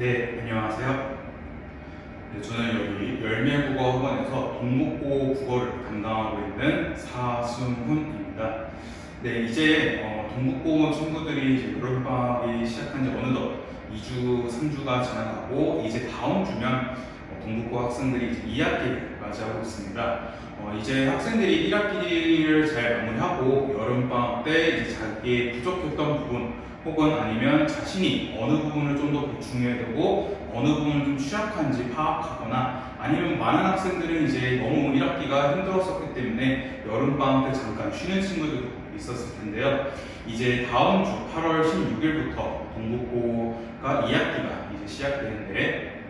네, 안녕하세요. 네, 저는 여기 열매국어 학원에서 동국고 국어를 담당하고 있는 사순훈입니다. 네, 이제 어, 동국고 친구들이 여름방학이 시작한 지 어느덧 2주, 3주가 지나가고 이제 다음 주면 어, 동국고 학생들이 이제 2학기를 맞이하고 있습니다. 어, 이제 학생들이 1학기를 잘 마무리하고 여름방학 때 이제 자기의 부족했던 부분 혹은 아니면 자신이 어느 부분을 좀 더 보충해야 되고 어느 부분을 좀 취약한지 파악하거나 아니면 많은 학생들은 이제 너무 1학기가 힘들었었기 때문에 여름방학 때 잠깐 쉬는 친구들도 있었을 텐데요. 이제 다음 주 8월 16일부터 동국고가 2학기가 이제 시작되는데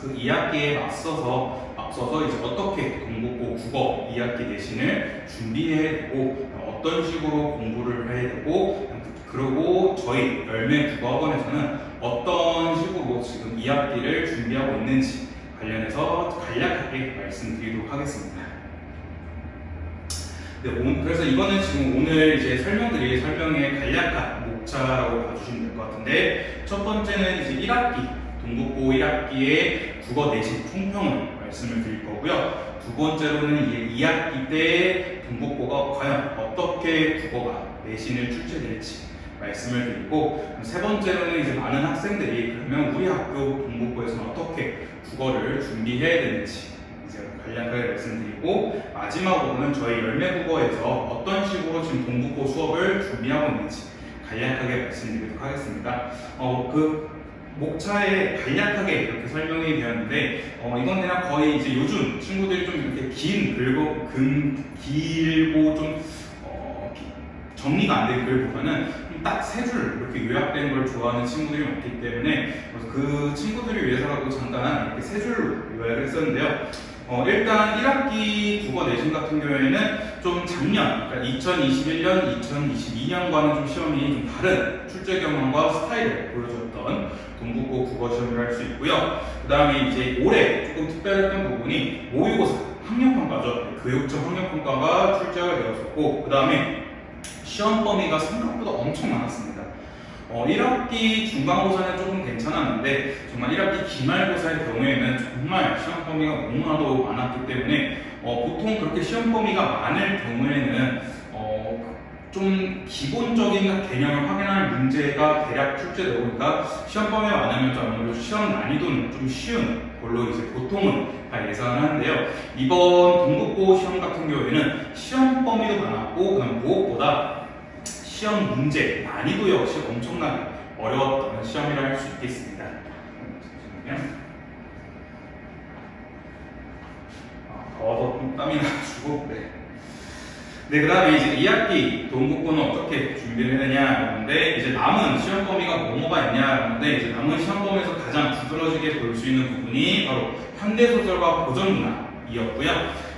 그 2학기에 맞서서 앞서서 이제 어떻게 동국고 국어 2학기 내신을 준비해야 되고 어떤 식으로 공부를 해야 되고 그리고 저희 열매 국어학원에서는 어떤 식으로 지금 2학기를 준비하고 있는지 관련해서 간략하게 말씀드리도록 하겠습니다. 네, 오- 그래서 이거는 지금 오늘 이제 설명드릴 설명의 간략한 목차라고 봐주시면 될 것 같은데 첫 번째는 이제 1학기 동국고 1학기의 국어 내신 총평을 말씀을 드릴 거고요. 두 번째로는 이제 2학기 때 동국고가 과연 어떻게 국어가 내신을 출제될지 말씀을 드리고 세 번째로는 이제 많은 학생들이 그러면 우리 학교 동국고에서는 어떻게 국어를 준비해야 되는지 이제 간략하게 말씀드리고 마지막으로는 저희 열매국어에서 어떤 식으로 지금 동국고 수업을 준비하고 있는지 간략하게 말씀드리도록 하겠습니다. 어, 그 목차에 간략하게 이렇게 설명이 되었는데 어, 이건 그냥 거의 이제 요즘 친구들이 좀 이렇게 긴 글고 금 길고 좀 어, 기- 정리가 안 된 글보다는 딱 세 줄 이렇게 요약된 걸 좋아하는 친구들이 많기 때문에 그래서 그 친구들을 위해서라도 잠깐 이렇게 세 줄로 요약을 했었는데요. 어, 일단 1학기 국어 내신 같은 경우에는 좀 작년, 그러니까 2021년, 2022년과는 좀 시험이 좀 다른 출제 경험과 스타일을 보여줬던 동국고 국어 시험을 할 수 있고요. 그 다음에 이제 올해 조금 특별했던 부분이 모의고사 학력평가죠. 교육청 학력평가가 출제가 되었었고, 그 다음에 시험 범위가 생각보다 엄청 많았습니다. 어, 1학기 중간고사는 조금 괜찮았는데 정말 1학기 기말고사의 경우에는 정말 시험 범위가 너무나도 많았기 때문에 어, 보통 그렇게 시험 범위가 많을 경우에는 어, 좀 기본적인 개념을 확인할 문제가 대략 출제되니까 시험 범위가 많으면 좀 아무래도 시험 난이도는 좀 쉬운 걸로 이제 보통은 다 예상하는데요. 이번 동국고 시험 같은 경우에는 시험 범위도 많았고 그다음 무엇보다 시험 문제 난이도 역시 엄청나게 어려웠던 시험이라 할 수 있겠습니다. 아, 더워서 좀 땀이 나가지고 네. 네, 그 다음에 이제 2학기 동국고는 어떻게 준비를 해야 되냐는데 이제 남은 시험 범위가 뭐뭐가 있냐는데 이제 남은 시험 범위에서 가장 두드러지게 볼 수 있는 부분이 바로 현대소설과 고전문학이었고요.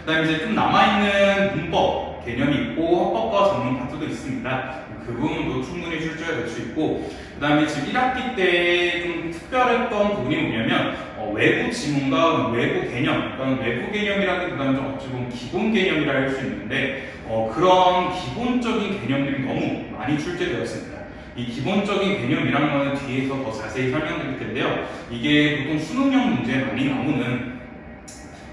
그 다음에 이제 좀 남아있는 문법 개념이 있고 헌법과 전문 파트도 있습니다. 그 부분도 충분히 출제가 될 수 있고 그 다음에 지금 1학기 때 좀 특별했던 부분이 뭐냐면 어, 외부 지문과 외부 개념, 그러니까 외부 개념이라기보다는 좀 어찌 보면 기본 개념이라 할 수 있는데 어, 그런 기본적인 개념들이 너무 많이 출제되었습니다. 이 기본적인 개념이라는 거는 뒤에서 더 자세히 설명드릴 텐데요. 이게 보통 수능형 문제에 많이 나오는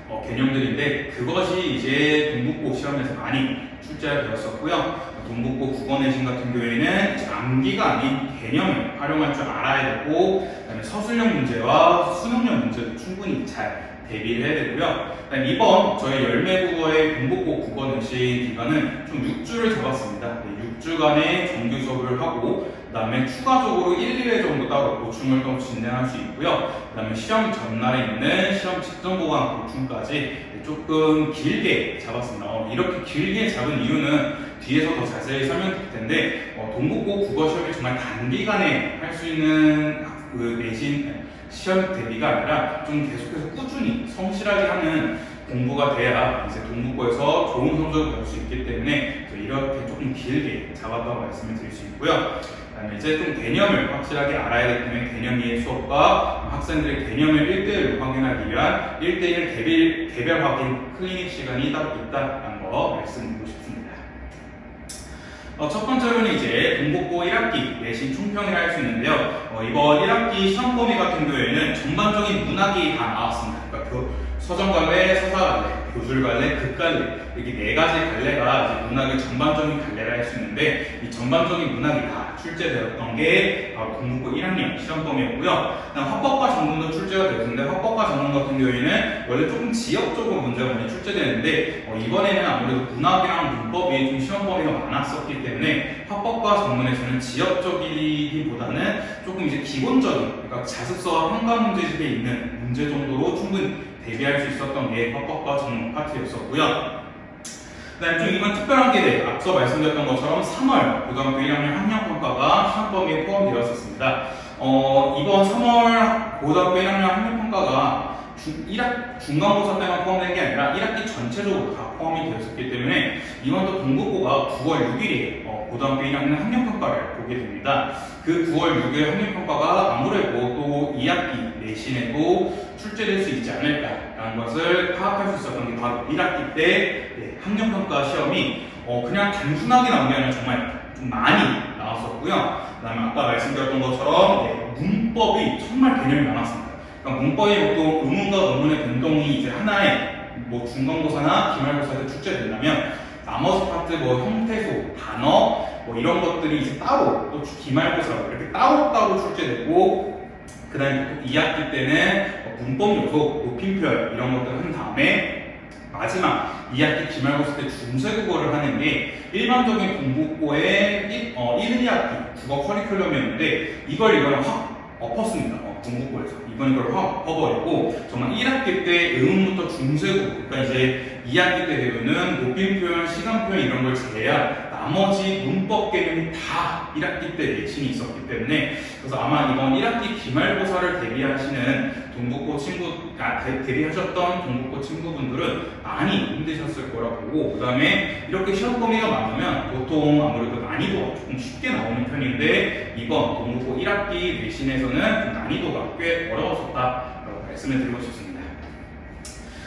어, 개념들인데 그것이 이제 동국고 시험에서 많이 출제가 되었었고요. 동국고 국어 내신 같은 경우에는 암기가 아닌 개념을 활용할 줄 알아야 되고 그다음에 서술형 문제와 수능형 문제도 충분히 잘 대비를 해야 되고요. 그다음에 이번 저희 열매 국어의 동국고 국어 내신 기간은 좀 6주를 잡았습니다. 6주간의 정규 수업을 하고 그다음에 추가적으로 1, 2회 정도 따로 보충을 또 진행할 수 있고요. 그다음에 시험 전날에 있는 시험 직전 보강 보충까지 조금 길게 잡았습니다. 어, 이렇게 길게 잡은 이유는 뒤에서 더 자세히 설명드릴 텐데 어, 동국고 국어 시험이 정말 단기간에 할 수 있는 학- 그 내신 시험 대비가 아니라 좀 계속해서 꾸준히 성실하게 하는 공부가 돼야 이제 동국고에서 좋은 성적을 받을 수 있기 때문에 이렇게 조금 길게 잡았다고 말씀을 드릴 수 있고요. 그다음에 이제 좀 개념을 확실하게 알아야 되기 때문에 개념 이해 수업과 학생들의 개념을 1대1로 확인하기 위한 1대1 개별, 개별 확인 클리닉 시간이 따로 있다는 거 말씀드리고 싶습니다. 어, 첫 번째로는 이제 동국고 1학기 내신 총평이라 할 수 있는데요. 어, 이번 1학기 시험 범위 같은 경우에는 전반적인 문학이 다 나왔습니다. 그러니까 교, 서점 갈래, 서사 갈래, 교술 갈래, 극 갈래 이렇게 네 가지 갈래가 문학의 전반적인 갈래라 할 수 있는데 이 전반적인 문학이 다 출제되었던 게 바로 동국고 1학년 시험 범위였고요. 그다음 화법과 전문도 출제가 되었는데 화법과 전문 같은 경우에는 원래 조금 지역적으로 문제가 많이 출제되는데 어, 이번에는 아무래도 문학이랑 문법이 좀 시험 범위가 많았었기 때문에 화법과 전문에서는 지역적이기보다는 조금 이제 기본적인 그러니까 자습서와 평가 문제집에 있는 문제 정도로 충분히 대비할 수 있었던 게 화법과 전문 파트였었고요. 그다음 좀 이번 특별한 게 네, 앞서 말씀드렸던 것처럼 3월 고등학교 1학년 학력 평가가 시험 범위에 포함되었었습니다. 어, 이번 3월 고등학교 1학년 학력 평가가 중, 1학, 중간고사 때만 포함된 게 아니라 1학기 전체적으로 다 포함이 되었었기 때문에 이번 또 동국고가 9월 6일에 어, 고등학교 1학년 학력평가를 보게 됩니다. 그 9월 6일 학력평가가 아무래도 또 2학기 내신에도 출제될 수 있지 않을까라는 것을 파악할 수 있었던 게 바로 1학기 때 네, 학력평가 시험이 어, 그냥 단순하게 나온 게 아니라 정말 좀 많이 나왔었고요. 그 다음에 아까 말씀드렸던 것처럼 네, 문법이 정말 개념이 많았습니다. 그러니까 문법이 보통 의문과 의문의 변동이 이제 하나의 뭐 중간고사나 기말고사 때 출제된다면 나머지 파트 뭐 형태소, 단어 뭐 이런 것들이 이제 따로 또 기말고사 이렇게 따로따로 출제되고 그 다음에 2학기 때는 뭐 문법 요소, 높임표 이런 것들을 한 다음에 마지막 2학기 기말고사 때 중세국어를 하는 게 일반적인 공부고의 1, 어, 1, 2학기 국어 커리큘럼이었는데 이걸 이번에 확 엎었습니다. 어, 공부고에서. 이번 이걸 확 엎어버리고 정말 1학기 때 의문부터 중세국 그러니까 이제 2학기 때 되면은 높임 표현, 시간 표현 이런 걸 제외한 나머지 문법 개념이 다 1학기 때 내신이 있었기 때문에 그래서 아마 이번 1학기 기말고사를 대비하시는 동국고 친구, 아, 대, 대비하셨던 동국고 친구분들은 많이 힘드셨을 거라 보고 그 다음에 이렇게 시험 범위가 많으면 보통 아무래도 난이도가 조금 쉽게 나오는 편인데 이번 동국고 1학기 내신에서는 좀 난이도가 꽤 어려웠었다 라고 말씀을 드리고 싶습니다.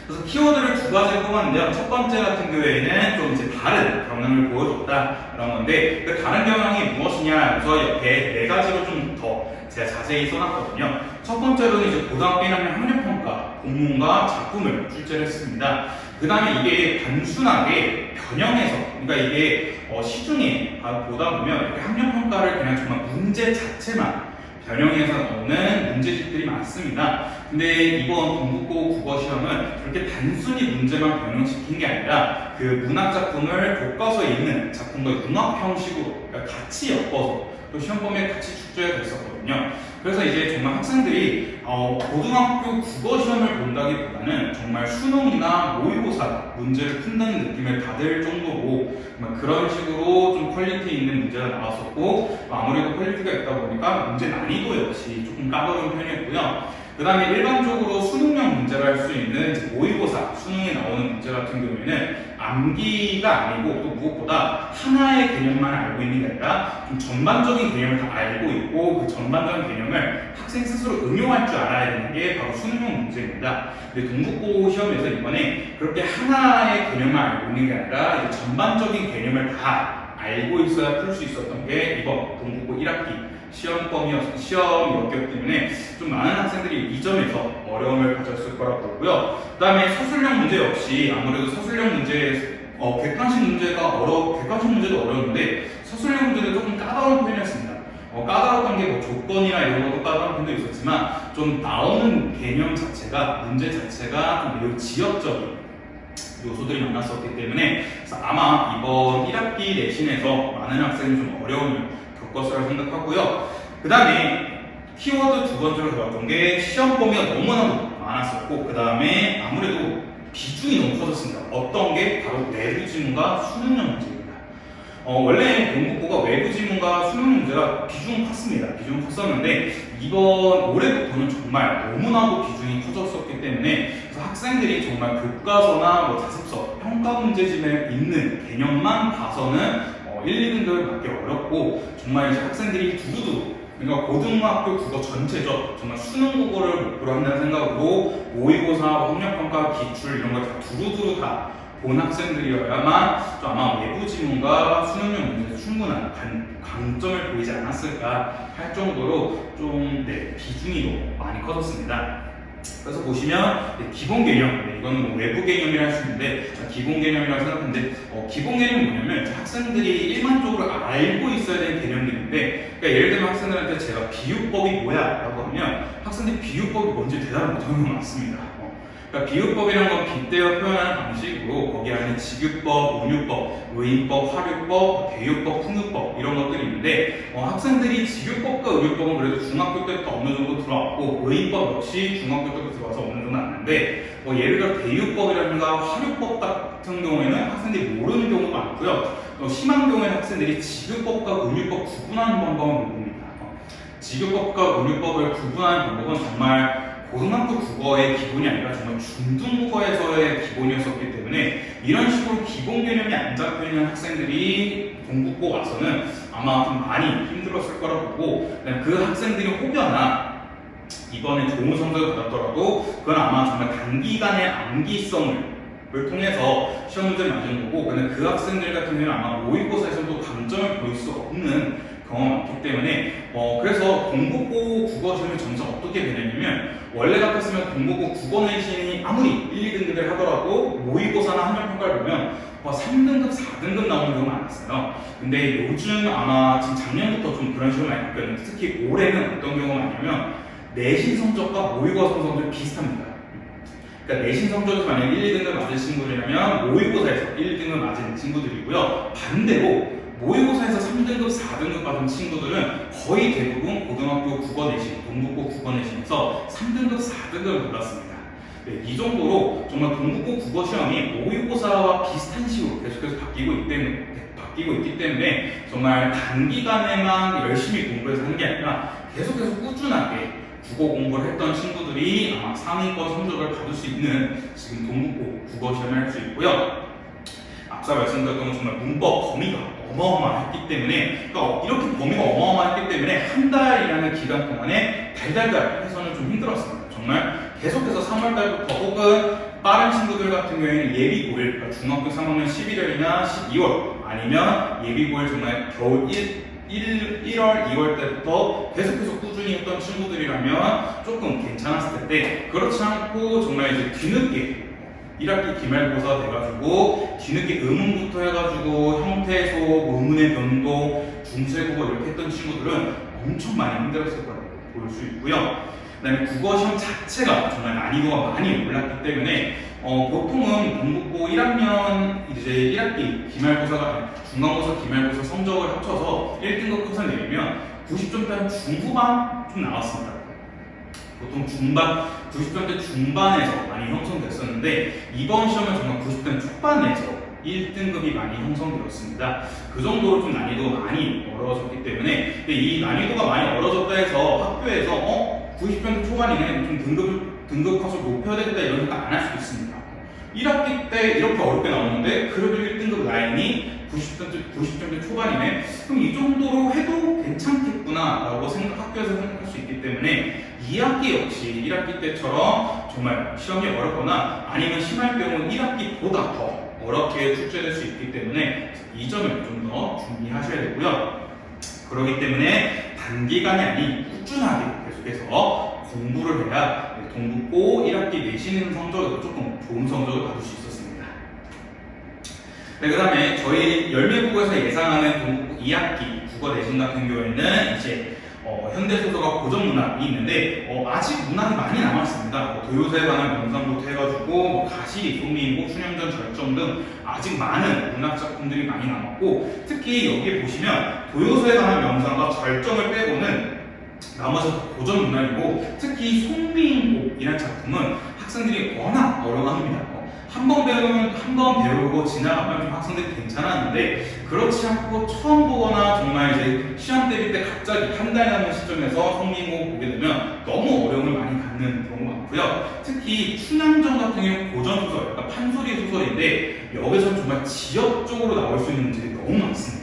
그래서 키워드를 두 가지를 뽑았는데요. 첫 번째 같은 경우에는 좀 이제 다른 경향을 보여줬다라는 건데 그 다른 경향이 무엇이냐 그래서 옆에 네 가지로 좀 더 제가 자세히 써놨거든요. 첫 번째로는 이제 고등학교 1학년 학력평가 본문과 작품을 출제를 했습니다. 그 다음에 이게 단순하게 변형해서 그러니까 이게 어, 시중에 보다 보면 이렇게 학력평가를 그냥 정말 문제 자체만 변형해서 나오는 문제집들이 많습니다. 근데 이번 동국고 국어 시험은 그렇게 단순히 문제만 변형시킨 게 아니라 그 문학 작품을 교과서에 있는 작품과 융합 형식으로 그러니까 같이 엮어서 또 시험 범위에 같이 출제가 됐었거든요. 그래서 이제 정말 학생들이 어, 고등학교 국어 시험을 본다기보다는 정말 수능이나 모의고사 문제를 푼다는 느낌을 받을 정도로 그런 식으로 좀 퀄리티 있는 문제가 나왔었고 아무래도 퀄리티가 있다 보니까 문제 난이도 역시 조금 까다로운 편이었고요. 그 다음에 일반적으로 수능형 문제를 할 수 있는 모의고사 수능에 나오는 문제 같은 경우에는 암기가 아니고 또 무엇보다 하나의 개념만 알고 있는 게 아니라 좀 전반적인 개념을 다 알고 있고 그 전반적인 개념을 학생 스스로 응용할 줄 알아야 되는 게 바로 수능형 문제입니다. 근데 동국고 시험에서 이번에 그렇게 하나의 개념만 알고 있는 게 아니라 전반적인 개념을 다 알고 있어야 풀 수 있었던 게 이번 동국고 1학기 시험범이었, 시험이었기 때문에 좀 많은 학생들이 이 점에서 어려움을 가졌을 거라고 보고요. 그 다음에 서술형 문제 역시 아무래도 서술형 문제, 어, 객관식 문제가 어려, 객관식 문제도 어려운데 서술형 문제는 조금 까다로운 편이었습니다. 어, 까다로웠던 게 뭐 조건이나 이런 것도 까다로운 편도 있었지만 좀 나오는 개념 자체가, 문제 자체가 좀 매우 지역적인 요소들이 많았었기 때문에 아마 이번 1학기 내신에서 많은 학생이 좀 어려움을 겪었으라 생각하고요. 그 다음에 키워드 두 번째로 들어갔던 게 시험 범위가 너무나도 많았었고 그 다음에 아무래도 비중이 너무 커졌습니다. 어떤 게 바로 내부 지문과 수능형 문제입니다. 어, 원래 공부고가 외부 지문과 수능 문제가 비중은 컸습니다. 비중은 컸었는데 이번 올해부터는 정말 너무나도 비중이 커졌었기 때문에 그래서 학생들이 정말 교과서나 뭐 자습서, 평가 문제집에 있는 개념만 봐서는 어, 1, 2등급을 받기 어렵고 정말 이제 학생들이 두루두루 그러니까 고등학교 국어 전체죠. 정말 수능 국어를 목표로 한다는 생각으로 모의고사, 학력평가, 기출 이런 걸 다 두루두루 다 본 학생들이어야만 좀 아마 외부 지문과 수능용 문제에서 충분한 관, 강점을 보이지 않았을까 할 정도로 좀 네, 비중이 많이 커졌습니다. 그래서 보시면 네, 기본 개념, 네, 이거는 뭐 외부 개념이라 할 수 있는데 자, 기본 개념이라고 생각하는데 어, 기본 개념이 뭐냐면 학생들이 일반적으로 알고 있어야 되는 개념들인데 그러니까 예를 들면 학생들한테 제가 비유법이 뭐야? 라고 하면 학생들이 비유법이 뭔지 대답을 못하는 경우가 많습니다. 어, 그러니까 비유법이라는 건 빗대어 표현하는 방식이고 거기 안에 직유법, 운유법, 의인법, 화류법, 대유법, 풍유법 이런 것들이 있는데 어, 학생들이 직유법과 의유법은 그래도 중학교 때부터 어느 정도 들어왔고 의인법 역시 중학교 때부터 들어와서 어느 정도 아는데 뭐 예를 들어 대유법이라든가 화류법 같은 경우에는 학생들이 모르는 경우가 많고요. 또 심한 경우에는 학생들이 직유법과 운유법 구분하는 방법을 모릅니다. 어, 직유법과 운유법을 구분하는 방법은 정말 고등학교 국어의 기본이 아니라 정말 중등국어에서의 기본이었었기 때문에 이런 식으로 기본 개념이 안 잡혀 있는 학생들이 동국고 와서는 아마 좀 많이 힘들었을 거라고 보고 그 학생들이 혹여나 이번에 좋은 성적을 받았더라도 그건 아마 정말 단기간의 암기성을 을 통해서 시험 문제를 맞은 거고 근데 그 학생들 같은 경우는 아마 모의고사에서도 강점을 보일 수 없는 경험이 많기 때문에 어 그래서 동국고 국어 시험의 점수가 어떻게 되냐면 원래 같았으면 동국고 국어 내신이 아무리 1, 2등급을 하더라도 모의고사나 학력평가를 보면 어, 3등급, 4등급 나오는 경우가 많았어요. 근데 요즘 아마 지금 작년부터 좀 그런 식으로 많이 바뀌었는데 특히 올해는 어떤 경우가 많냐면 내신 성적과 모의고사 성적이 비슷합니다. 그러니까 내신 성적에서 만약 1, 2등급 맞은 친구들이라면 모의고사에서 1, 2등급 맞은 친구들이고요. 반대로 모의고사에서 3등급, 4등급 받은 친구들은 거의 대부분 고등학교 국어 내신, 동국고 국어 내신에서 3등급, 4등급을 받았습니다. 네, 이 정도로 정말 동국고 국어 시험이 모의고사와 비슷한 식으로 계속해서 바뀌고 있기 때문에 바뀌고 있기 때문에 정말 단기간에만 열심히 공부해서 하는 게 아니라 계속해서 꾸준하게 국어 공부를 했던 친구들이 아마 상위권 성적을 받을 수 있는 지금 동국고 국어 시험을 할 수 있고요. 앞서 말씀드렸던 정말 문법 범위가 어마어마했기 때문에 그러니까 이렇게 범위가 어마어마했기 때문에 한 달이라는 기간 동안에 달달달 해서는 좀 힘들었습니다. 정말 계속해서 3월달부터 혹은 빠른 친구들 같은 경우에는 예비 고일 그러니까 중학교 3학년 11월이나 12월 아니면 예비 고일 정말 겨울 1, 1, 1월, 2월 때부터 계속해서 꾸준히 했던 친구들이라면 조금 괜찮았을 텐데 그렇지 않고 정말 이제 뒤늦게 1학기 기말고사 돼가지고 뒤늦게 의문부터 해가지고 형태소, 의문의 변도, 중세국어 이렇게 했던 친구들은 엄청 많이 힘들었을 거라고 볼 수 있고요. 그다음에 국어 시험 자체가 정말 난이도가 많이 올랐기 때문에 어, 보통은 동국고 1학년 이제 1학기 기말고사가 중간고사 기말고사 성적을 합쳐서 1등급 컷을 내리면 90점대 한 중후반 좀 나왔습니다. 보통 중반 90점대 중반에서 많이 형성됐었는데 이번 시험은 정말 90점 초반에서 1등급이 많이 형성되었습니다. 그 정도로 좀 난이도가 많이 어려워졌기 때문에 근데 이 난이도가 많이 어려졌다 해서 학교에서 어 90점 초반이네 좀 등급 등급 컷을 높여야 되겠다 이런 생각 안 할 수도 있습니다. 1학기 때 이렇게 어렵게 나오는데 그래도 1등급 라인이 90점 90점대 초반이네. 그럼 이 정도로 해도 괜찮겠구나 라고 생각 학교에서 생각할 수 있기 때문에 2학기 역시 1학기 때처럼 정말 시험이 어렵거나 아니면 심할 경우 1학기보다 더 어렵게 출제될 수 있기 때문에 이 점을 좀 더 준비하셔야 되고요. 그렇기 때문에 단기간이 아닌 꾸준하게 계속해서 공부를 해야 동국고 1학기 내신 성적에도 조금 좋은 성적을 받을 수 있었습니다. 네, 그 다음에 저희 열매국어에서 예상하는 동국고 2학기 국어 내신 같은 경우에는 이제 어, 현대소설과 고전문학이 있는데 어, 아직 문학이 많이 남았습니다. 뭐 도요새에 관한 명상부터 해가지고 뭐 가시, 소미인고, 춘향전, 절정 등 아직 많은 문학 작품들이 많이 남았고 특히 여기 보시면 도요새에 관한 명상과 절정을 빼고는 나머지 고전 문학이고 특히 송미인곡이라는 작품은 학생들이 워낙 어려워합니다. 한 번 배우면 한 번 배우고 지나가면 좀 학생들이 괜찮았는데 그렇지 않고 처음 보거나 정말 이제 시험 때릴 때 갑자기 한달 남은 시점에서 성민고 보게 되면 너무 어려움을 많이 갖는 경우가 많고요. 특히 춘향전 같은 경우는 고전 소설, 그러니까 판소리 소설인데 여기서 정말 지역적으로 나올 수 있는 문제들이 너무 많습니다.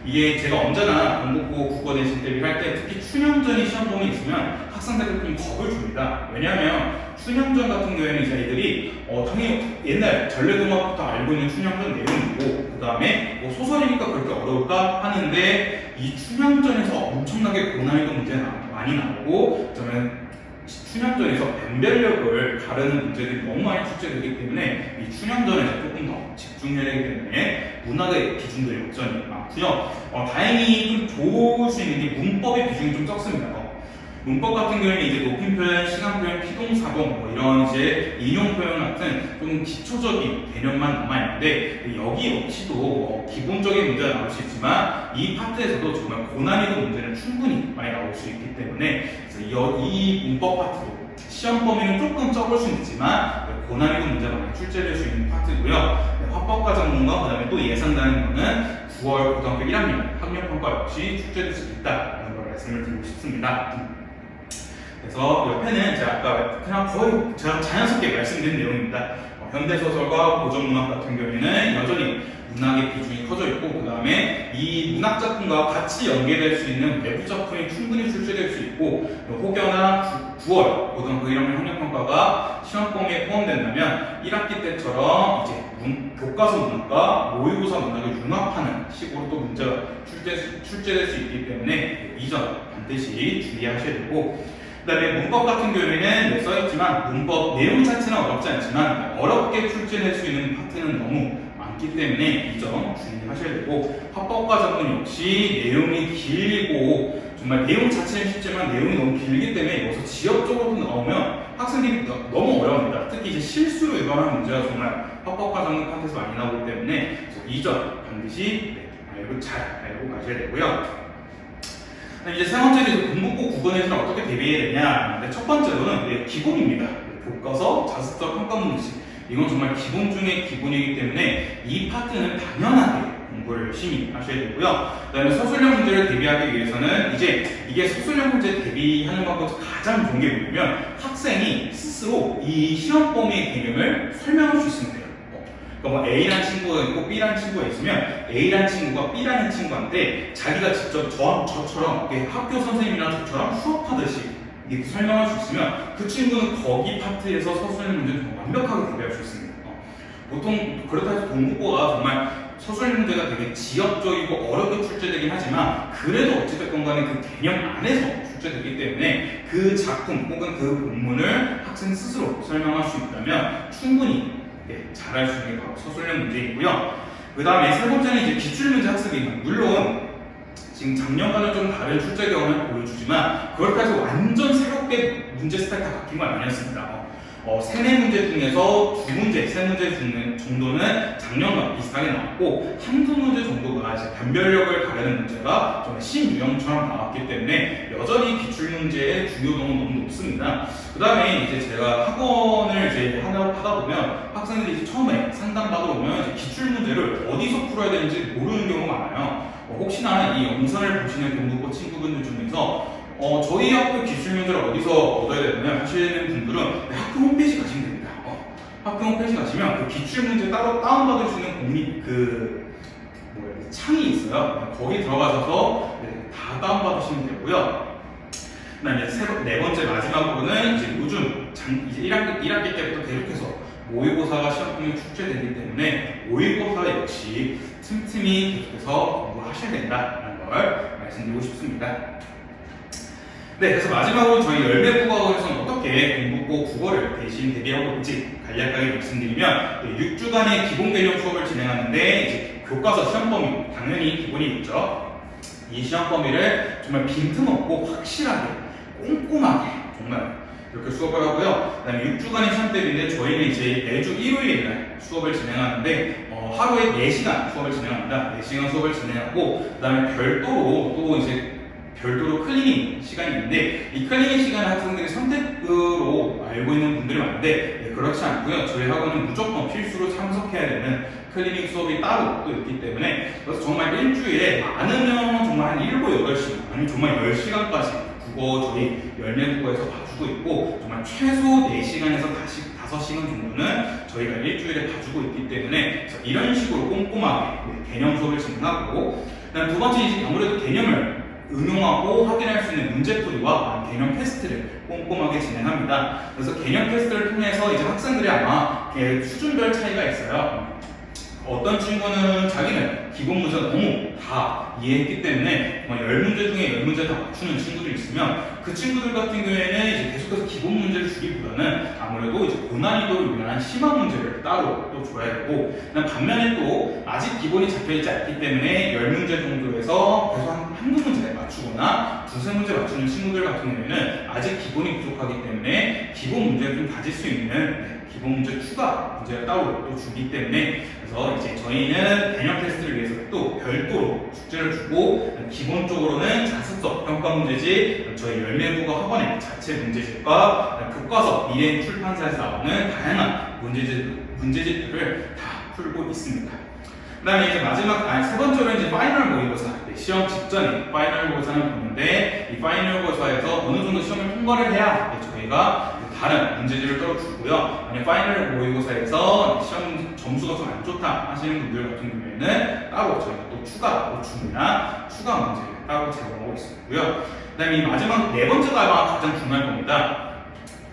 어, 이게 제가 언제나 공부고 국어 내신 대비할 때 특히 춘향전이 시험 범위 있으면 학생들한테 좀 겁을 줍니다. 왜냐하면 춘향전 같은 경우에는 이제 아이들이 어, 당연히 옛날 전래동화부터 알고 있는 춘향전 내용이고 그 다음에 뭐 소설이니까 그렇게 어려울까 하는데 이 춘향전에서 엄청나게 고난이도 문제가 많이 나오고 저는 춘향전에서 변별력을 가르는 문제들이 너무 많이 출제되기 때문에 이 춘향전에서 조금 더 집중해야 되기 때문에 문학의 기준들이 여전히 많고요. 어, 다행히 좀 좋을 수 있는 게 문법의 비중이 좀 적습니다. 어, 문법 같은 경우에는 이제 높임 표현, 시간 표현, 피동, 사동 뭐 이런 이제 인용 표현 같은 좀 기초적인 개념만 남아 있는데 여기 역시도 뭐 기본적인 문제가 나올 수 있지만 이 파트에서도 정말 고난이도 문제는 충분히 많이 나올 수 있기 때문에 이 문법 파트도 시험 범위는 조금 적을 수 있지만 고난이도 문제가 많이 출제될 수 있는 파트고요. 네, 화법과 전문과 그다음에 또 예상되는 거는 9월 고등학교 1학년 학력평가 역시 출제될 수 있다라는 걸 말씀을 드리고 싶습니다. 그래서 옆에는 제가 아까 그냥 거의 제가 자연스럽게 말씀드린 내용입니다. 어, 현대소설과 고전문학 같은 경우에는 여전히 문학의 비중이 커져 있고 그 다음에 이 문학 작품과 같이 연계될 수 있는 외부 작품이 충분히 출제될 수 있고 혹여나 9, 월 고등학교 1학년 학력평가가 시험 범위에 포함된다면 1학기 때처럼 이제 문- 교과서 문학과 모의고사 문학을 융합하는 식으로 또 문제가 출제, 출제될 수 있기 때문에 이점 반드시 주의하셔야 되고 그다음에 문법 같은 경우에는 네, 써있지만 문법 내용 자체는 어렵지 않지만 어렵게 출제될 수 있는 파트는 너무 많기 때문에 이 점 주의하셔야 되고 전문 역시 내용이 길고 정말 내용 자체는 쉽지만 내용이 너무 길기 때문에 여기서 지역적으로 나오면 학생들이 너- 너무 어려웁니다. 특히 이제 실수로 유발하는 문제가 정말 화법과 전문 파트에서 많이 나오기 때문에 이 점 반드시 네, 알고 잘 알고 가셔야 되고요. 이제 세 번째는 공부고 국어에서는 어떻게 대비해야 되냐. 근데 첫 번째로는 네, 기본입니다. 네, 교과서, 자습서, 평가 문제식. 이건 정말 기본 중에 기본이기 때문에 이 파트는 당연하게 공부를 열심히 하셔야 되고요. 그 다음에 서술형 문제를 대비하기 위해서는 이제 이게 서술형 문제 대비하는 방법 중 가장 좋은 게 뭐냐면 학생이 스스로 이 시험 범위의 개념을 설명할 수. 어, 그러니까 뭐 A라는 친구가 있고 B라는 친구가 있으면 A라는 친구가 B라는 친구한테 자기가 직접 저, 저처럼 학교 선생님이랑 저처럼 수업하듯이 이렇게 설명할 수 있으면 그 친구는 거기 파트에서 서술형 문제를 완벽하게 대비할 수 있습니다. 어, 보통 그렇다 해서 동국어가 정말 서술형 문제가 되게 지역적이고 어렵게 출제되긴 하지만 그래도 어찌됐건 간에 그 개념 안에서 출제되기 때문에 그 작품 혹은 그 본문을 학생 스스로 설명할 수 있다면 충분히 네, 잘할 수 있는 게 바로 서술형 문제이고요. 그 다음에 세 번째는 이제 기출문제 학습입니다. 물론 지금 작년과는 좀 다른 출제 경험을 보여주지만 해서 완전 새롭게 문제 스타일이 다 바뀐 건 아니었습니다. 어, 어, 세네 문제 중에서 두 문제, 세 문제 정도는 작년과 비슷하게 나왔고 한두 문제 정도가 이제 변별력을 가르는 문제가 좀 신유형처럼 나왔기 때문에 여전히 기출 문제의 중요도는 너무 높습니다. 그 다음에 이제 제가 학원을 이제 하다, 보면 학생들이 이제 처음에 상담 받으러 오면 이제 기출 문제를 어디서 풀어야 되는지 모르는 경우가 많아요. 어, 혹시나 이 영상을 보시는 경북고 친구분들 중에서 어, 저희 학교 문제를 어디서 얻어야 되느냐 하시는 분들은 네, 학교 홈페이지 가시면 됩니다. 어, 학교 홈페이지 가시면 그 기출 문제 따로 다운받을 수 있는 공립 그 뭐야 그 창이 있어요. 네, 거기 들어가셔서 네, 다 다운받으시면 되고요. 그다음에 세 번- 네 번째 마지막으로는 이제 요즘 장, 이제 1학기, 1학기 때부터 계속해서 모의고사가 시험통에 출제되기 때문에 모의고사 역시 틈틈이 계속해서 공부하셔야 된다는 걸 말씀드리고 싶습니다. 네, 그래서 마지막으로 저희 열매 국어학원에서는 어떻게 공부고 국어를 대신 대비하고 있지 간략하게 말씀드리면 네, 6주간의 기본 개념 수업을 진행하는데 이제 교과서 시험 범위 당연히 기본이 있죠. 이 시험 범위를 정말 빈틈없고 확실하게 꼼꼼하게 정말 이렇게 수업을 하고요. 그다음에 6주간의 시험 대비인데 저희는 이제 매주 일요일 날 수업을 진행하는데 어, 하루에 4시간 수업을 진행합니다. 4시간 수업을 진행하고 그다음에 별도로 또 이제 별도로 클리닝 시간이 있는데 이 클리닝 시간을 학생들이 선택으로 알고 있는 분들이 많은데 네, 그렇지 않고요. 저희 학원은 무조건 필수로 참석해야 되는 클리닝 수업이 따로 또 있기 때문에 그래서 정말 일주일에 많으면 정말 한 7, 8시간 아니면 정말 10시간까지 국어 저희 열매국어에서 봐주고 있고 정말 최소 4시간에서 5시간 정도는 저희가 일주일에 봐주고 있기 때문에 이런 식으로 꼼꼼하게 네, 개념 수업을 진행하고 그다음 두 번째 이제 아무래도 개념을 응용하고 확인할 수 있는 문제풀이와 개념 테스트를 꼼꼼하게 진행합니다. 그래서 개념 테스트를 통해서 이제 학생들이 아마 수준별 차이가 있어요. 어떤 친구는 자기는 기본 문제 너무 다 이해했기 때문에 정말 10문제 중에 10문제 다 맞추는 친구들이 있으면 그 친구들 같은 경우에는 이제 계속해서 기본 문제를 주기보다는 아무래도 이제 고난이도를 위한 심한 문제를 따로 또 줘야 되고 반면에 또 아직 기본이 잡혀있지 않기 때문에 10문제 정도에서 계속 한, 한두 문제 맞추거나 두세 문제 맞추는 친구들 같은 경우에는 아직 기본이 부족하기 때문에 기본 문제를 좀 가질 수 있는 네, 기본 문제 추가 문제를 따로 또 주기 때문에 그래서 이제 저희는 개념 테스트를 위해서 또 별도로 숙제를 주고 기본적으로는 자습서 평가 문제집 저희 열매국어 학원의 자체 문제집과 교과서 미래 출판사에서 나오는 다양한 문제집, 문제집들을 다 풀고 있습니다. 그 다음에 이제 마지막, 아니, 세 번째로 이제 파이널 모의고사. 네, 시험 직전에 파이널 모의고사를 보는데, 이 파이널 모의고사에서 어느 정도 시험을 통과를 해야 네, 저희가 다른 문제집을 떨어주고요. 만약 파이널 모의고사에서 시험 점수가 좀 안 좋다 하시는 분들 같은 경우에는 따로 저희가 또 추가 보충이나 추가 문제를 따로 제공하고 있고요. 그 다음에 이 마지막 네 번째가 아마 가장 중요할 겁니다.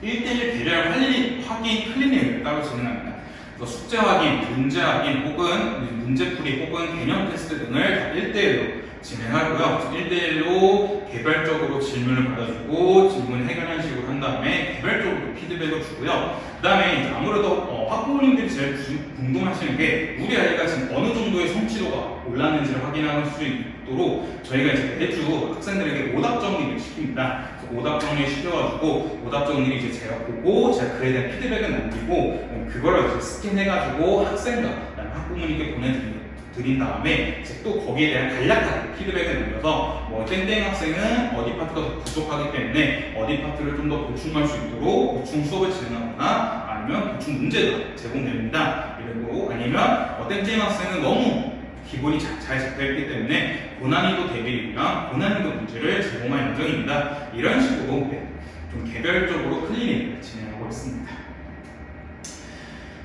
1대1 개별 확인, 확인 클리닉을 따로 진행합니다. 숙제 확인, 문제 확인 혹은 문제풀이 혹은 개념 테스트 등을 다 1대1로 진행하고요. 1대1로 개별적으로 질문을 받아주고 질문 해결하는 식으로 한 다음에 개별적으로 피드백을 주고요. 그 다음에 아무래도 어, 학부모님들이 제일 구- 궁금하시는 게 우리 아이가 지금 어느 정도의 성취도가 올랐는지를 확인할 수 있도록 저희가 이제 매주 학생들에게 오답 정리를 시킵니다. 오답 정리 시켜가지고 오답 정리를 이제 제가 보고 제가 그에 대한 피드백을 남기고 음, 그거를 이제 스캔해가지고 학생과 학부모님께 보내드립니다. 드린 다음에 이제 또 거기에 대한 간략하게 피드백을 남겨서 뭐 땡땡 학생은 어디 파트가 더 부족하기 때문에 어디 파트를 좀 더 보충할 수 있도록 보충 수업을 진행하거나 아니면 보충 문제가 제공됩니다. 그리고 아니면 어, 땡땡 학생은 너무 기본이 잘, 잘 잡혀있기 때문에 고난이도 대비나 고난이도 문제를 제공할 예정입니다. 이런 식으로 네, 좀 개별적으로 클리닉을 진행하고 있습니다.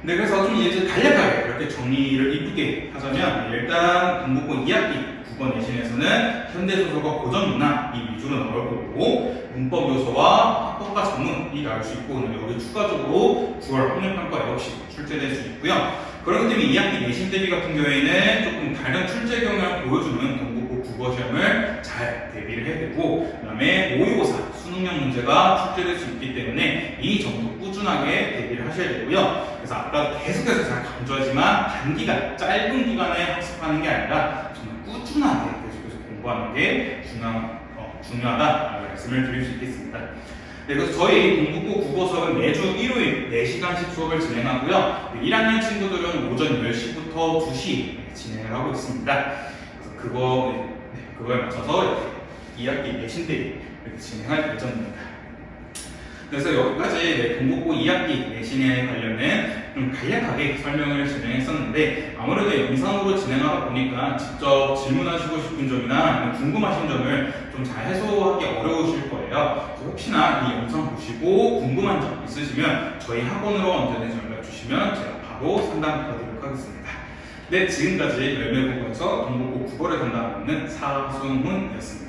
네, 그래서 좀 이제 간략하게 이렇게 정리를 이쁘게 하자면 일단 동국고 2학기 국어 내신에서는 현대소설과 고전문화 이 위주로 나올 거고 문법 요소와 합법과 전문이 나올 수 있고 여기 추가적으로 9월 학력평가 역시 출제될 수 있고요. 그렇기 때문에 2학기 내신 대비 같은 경우에는 조금 다른 출제 경향을 보여주는 동국고 국어 시험을 잘 대비를 해야 되고 그다음에 모의고사 수능형 문제가 출제될 수 있기 때문에 이 점도 꾸준하게 대비를 하셔야 되고요. 그래서 아까 계속해서 제가 강조하지만 단기간, 짧은 기간에 학습하는 게 아니라 정말 꾸준하게 계속해서 공부하는 게 중요한, 어, 중요하다라는 말씀을 드릴 수 있겠습니다. 네, 그래서 저희 공부고 국어 수업은 매주 일요일 4시간씩 수업을 진행하고요. 1학년 친구들은 오전 10시부터 2시 진행을 하고 있습니다. 그래서 그거, 네, 네, 그거에 맞춰서 이렇게 2학기 내신 때 이렇게 진행할 예정입니다. 그래서 여기까지 네, 공부고 2학기 내신에 관련된 좀 간략하게 설명을 진행했었는데 아무래도 영상으로 진행하다 보니까 직접 질문하시고 싶은 점이나 궁금하신 점을 좀 잘 해소하기 어려우실 거예요. 혹시나 이 영상 보시고 궁금한 점 있으시면 저희 학원으로 언제든지 연락 주시면 제가 바로 상담 드리도록 하겠습니다. 네, 지금까지 열매국어에서 동국고 국어를 담당하고 있는 사승훈이었습니다.